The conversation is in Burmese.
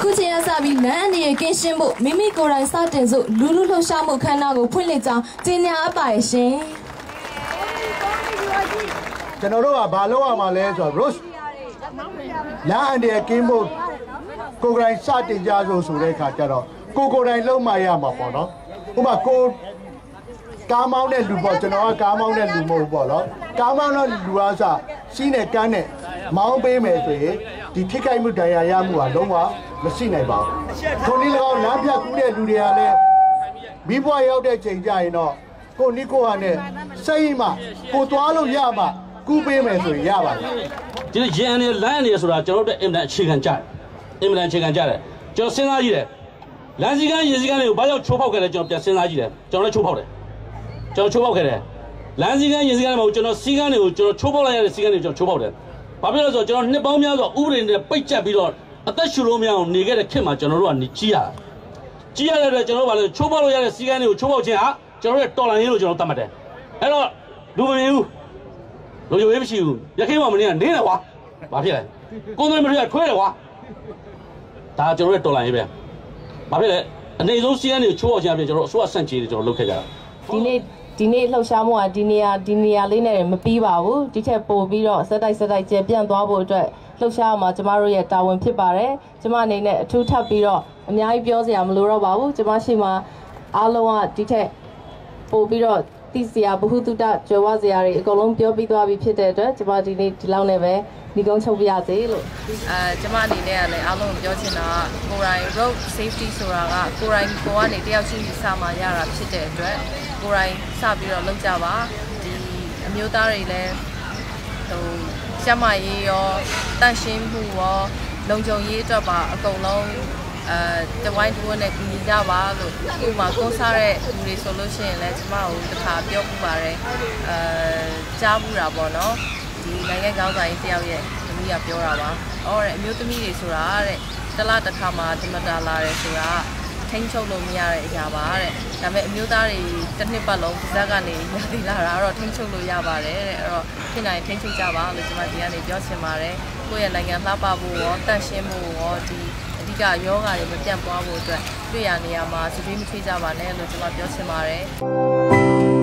ခုချိန်ကစပြီးနန်းအနေရဲ့ကင်းရှင်းဖို့မိမိကိုယ်တိုင်စတင်စို့လူလူလှုပ်ရှားမှုခမ်းနားကိုဖွင့်လှစ်ကြောင်းကြေညာအပ်ပါရဲ့ရှင်ကျွန်တော်တို့ကဘာလုပ်ရမှာလဲဆိုတော့ Rose လမ်းအန်ဒီရဲ့ကင်းဖို့ကိုယ်တိုင်စတင်ကြဆိုဆိုတဲ့အခါကျတော့ကိုကိုယ်တိုင်လုံးမရမှာပေါ့နော်ဥပမာကိုကားမောင်းတဲ့လူပေါ့ကျွန်တော်ကကားမောင်းတဲ့လူမဟုတ်ဘူးပေါ့နော်ကားမောင်းတဲ့လူအားစစီးနဲ့ကန်းနဲ့မောင်းပေးမယ်ဆိုရင် ဒီထိခိုက်မှုဒဏ်ရာရမှုကလုံးဝမရှိနိုင်ပါဘူးခုနည်း၎င်းလမ်းပြကူးတဲ့လူတွေကလည်းမိဘရောက်တဲ့ချိန်ကြရင်တော့ကိုနိကိုဟာနဲ့စိတ်မှကိုသွားလို့ရမှကူးပေးမယ်ဆိုရင်ရပါတယ်ဒီလိုရန်နေလမ်းနေဆိုတာကျွန်တော်တို့အင်မတန်အခြေခံကြတယ်အင်မတန်အခြေခံကြတယ်ကျွန်တော်စဉ်းစားကြည့်တယ်လမ်းစည်းကမ်းရေစည်းကမ်းတွေကိုဘာကြောင့်ချိုးဖောက်ခဲ့လဲကျွန်တော်ပြန်စဉ်းစားကြည့်တယ်ကျွန်တော်လည်းချိုးဖောက်တယ်ကျွန်တော်ချိုးဖောက်ခဲ့တယ်လမ်းစည်းကမ်းရေစည်းကမ်းတွေမဟုတ်ကျွန်တော်စည်းကမ်းတွေကိုကျွန်တော်ချိုးဖောက်လိုက်ရတဲ့စည်းကမ်းတွေကျွန်တော်ချိုးဖောက်တယ် ဘာဖြစ်လို့လဲဆိုတော့ကျွန်တော်နှစ်ပေါင်းများစွာဥပဒေနဲ့ပိတ်ကျပ်ပြီးတော့အသက်ရှူလို့မရအောင်နေခဲ့တဲ့ခေတ်မှာကျွန်တော်တို့ကနေကြီးရတာကြီးရတဲ့အတွက်ကျွန်တော်တို့ဘာလဲချိုးဖောက်လို့ရတဲ့စည်းကမ်းတွေကိုချိုးဖောက်ခြင်းဟာကျွန်တော်တို့ရဲ့တော်လှန်ရေးလို့ကျွန်တော်သတ်မှတ်တယ်အဲ့တော့လူမမြင်ဘူးလိုချင်ဝေးမရှိဘူးရခိုင်မှာမနေကနေတယ်ကွာဘာဖြစ်လဲကိုယ်တော်မတွေကထွဲတယ်ကွာဒါကျွန်တော်ရဲ့တော်လိုင်းရေးပဲဘာဖြစ်လဲအနေဆုံးစီးရန်တွေချိုးအောင်ချင်အပြင်ကျွန်တော်အစိုးရဆန့်ကျင်တွေကျွန်တော်လုပ်ခဲ့ကြတာ ဒီနေ့ဒီနေ့လှုပ်ရှားမှုကဒီနေရာဒီနေရာလေးနဲ့မပြီးပါဘူးဒီထက်ပိုပြီးတော့စက်တိုက်စက်တိုက်ကျေပြန့်သွားဖို့အတွက်လှုပ်ရှားမှာကျမတို့ရဲ့တာဝန်ဖြစ်ပါတယ်ကျမအနေနဲ့အထူးထပ်ပြီးတော့အများကြီးပြောစရာမလိုတော့ပါဘူးကျမရှိမှာအားလုံးကဒီထက်ပိုပြီးတော့သိစရာဘ ഹു တုတကြွယ်ဝစရာတွေအကုန်လုံးပြောပြီးသွားပြီဖြစ်တဲ့အတွက်ကျမဒီနေ့ဒီလောက်နဲ့ပဲ ဒီကုန်းချုပ်ပြရစေလို့အဲကျမအနေနဲ့ကလည်းအားလုံးကိုပြောချင်တာကကိုယ်တိုင် road safety ဆိုတာကကိုယ်တိုင်ကိုယ်ကနေတယောက်ချင်းစီစမှရတာဖြစ်တဲ့အတွက်ကိုယ်တိုင်စပြီးတော့လုပ်ကြပါဒီအမျိုးသားတွေလည်းဟိုကျမရေးရောတန့်ရှင်းမှုရောလုံခြုံရေးအတွက်ပါအကုန်လုံးအဲတဝိုင်းတူနဲ့ကူညီကြပါလို့ဥပမာကိုးစားတဲ့လူတွေဆိုလို့ရှိရင်လည်းကျမတို့တစ်ခါပြောပြပါတယ်အဲကြားဘူးတာပေါ့နော်ဒီ နိုင်ငံကောင်းဆိုင်တယောက်ရဲ့သမီးကပြောတာပါ။အော်တဲ့အမျိုးသမီးတွေဆိုတာတဲ့တလားတစ်ခါမှဓမ္မတာလာတယ်ဆိုတာထိန်းချုပ်လို့မရတဲ့အရာပါတဲ့။ဒါပေမဲ့အမျိုးသားတွေတစ်နှစ်ပတ်လုံးပါဇက်ကနေရည်လာတာတော့ထိန်းချုပ်လို့ရပါတယ်တဲ့။အဲ့တော့ဖြစ်နိုင်ထိန်းချုပ်ကြပါလို့ကျွန်မဒီကနေပြောချင်ပါတယ်။ကိုယ့်ရဲ့နိုင်ငံလှပဖို့ရောတန့်ရှင်းဖို့ရောဒီအဓိကယောဂါတွေမပြန့်ပွားဖို့အတွက်တွေ့ရနေရမှာစပင်းမထွေးကြပါနဲ့လို့ကျွန်မပြောချင်ပါတယ်။